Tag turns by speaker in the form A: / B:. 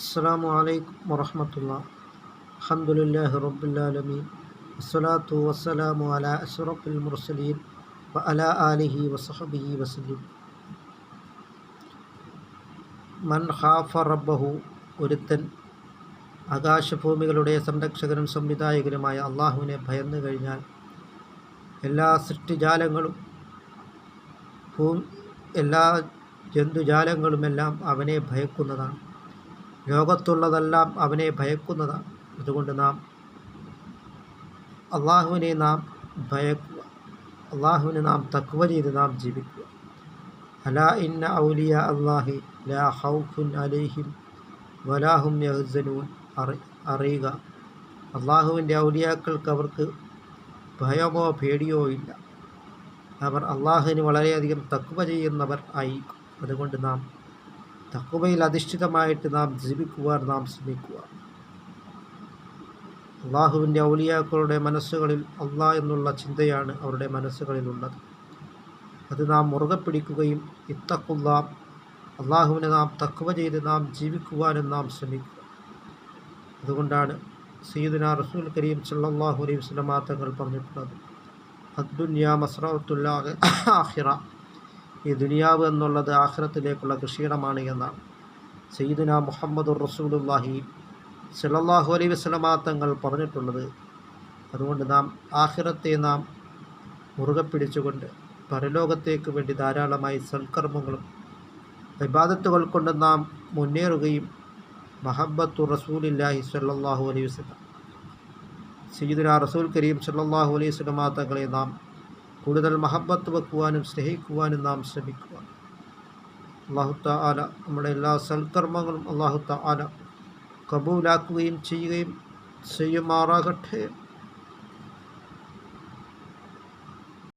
A: അസ്സാം വലൈക്കും വറഹമത്തുള്ള. അഹമ്മദുല്ലാഹി റബ്ബുലാലമീൻ വസ്സലാത്തു വസ്സലാമു അല അഷറഫുൽ മുർസലീൻ വ അല ആലിഹി വസഹബിഹി വസലീം മൻ ഹാഫ റബ്ബഹു ഒരുത്തൻ ആകാശഭൂമികളുടെ സംരക്ഷകനും സംവിധായകനുമായ അള്ളാഹുവിനെ ഭയന്നു കഴിഞ്ഞാൽ എല്ലാ സൃഷ്ടിജാലങ്ങളും ഭൂ എല്ലാ ജന്തുജാലങ്ങളുമെല്ലാം അവനെ ഭയക്കുന്നതാണ്. ലോകത്തുള്ളതെല്ലാം അവനെ ഭയക്കുന്നതാണ് അതുകൊണ്ട് നാം അള്ളാഹുവിനെ നാം ഭയക്കുക. അള്ളാഹുവിനെ നാം തക്വ ചെയ്ത് നാം ജീവിക്കുക. അലാ ഇന്ന ഔലിയ അള്ളാഹി ലാ ഹൗഫുൻ അലൈഹിം വലാഹും യഹ്സനൂൻ അറി അറിയുക. അള്ളാഹുവിന്റെ ഔലിയാക്കൾക്ക് അവർക്ക് ഭയമോ പേടിയോ ഇല്ല. അവർ അള്ളാഹുവിന് വളരെയധികം തക്വ ചെയ്യുന്നവർ ആയിരിക്കും അതുകൊണ്ട് നാം തക്കുവയിൽ അധിഷ്ഠിതമായിട്ട് നാം ജീവിക്കുവാൻ നാം ശ്രമിക്കുക. അള്ളാഹുവിന്റെ ഔലിയാക്കളുടെ മനസ്സുകളിൽ അള്ളാഹ് എന്നുള്ള ചിന്തയാണ് അവരുടെ മനസ്സുകളിലുള്ളത്. അത് നാം മുറുകെ പിടിക്കുകയും ഇത്തക്കുള്ള അള്ളാഹുവിനെ നാം തക്കുവ ചെയ്ത് നാം ജീവിക്കുവാനും നാം ശ്രമിക്കുക. അതുകൊണ്ടാണ് സീദുന റസൂൽ കരീം സല്ലാഹു അലൈഹി വസ്ലമാ തങ്ങൾ പറഞ്ഞിട്ടുള്ളത്. അദ്ദുന്യ മസ്രത്തുല്ലാഹ് ആഹിറ ഈ ദുനിയാവ് എന്നുള്ളത് ആഖിറത്തിലേക്കുള്ള കൃഷിയിടമാണ് എന്നാണ്. സയ്യിദുന മുഹമ്മദുർ റസൂലുല്ലാഹി സലല്ലാഹു അലൈ വസല്ലമ തങ്ങൾ പറഞ്ഞിട്ടുള്ളത്. അതുകൊണ്ട് നാം ആഖിറത്തെ നാം മുറുകെ പിടിച്ചുകൊണ്ട് പരലോകത്തേക്ക് വേണ്ടി ധാരാളമായി സൽക്കർമ്മങ്ങളും വിവാദത്തുകൾ കൊണ്ട് നാം മുന്നേറുകയും മഹബത്തു റസൂലില്ലാഹി സല്ലാഹു അലൈഹി വസല്ലം സയ്യിദുന റസൂൽ കരീം സല്ലാഹു അലൈഹി വസല്ലമ തങ്ങളെ നാം കൂടുതൽ മഹബത്ത് വെക്കുവാനും സ്നേഹിക്കുവാനും നാം ശ്രമിക്കുക അള്ളാഹുത്ത ആല നമ്മുടെ എല്ലാ സൽക്കർമ്മങ്ങളും അള്ളാഹുത്ത ആല കബൂലാക്കുകയും ചെയ്യുകയും ചെയ്യുമാറാകട്ടെ.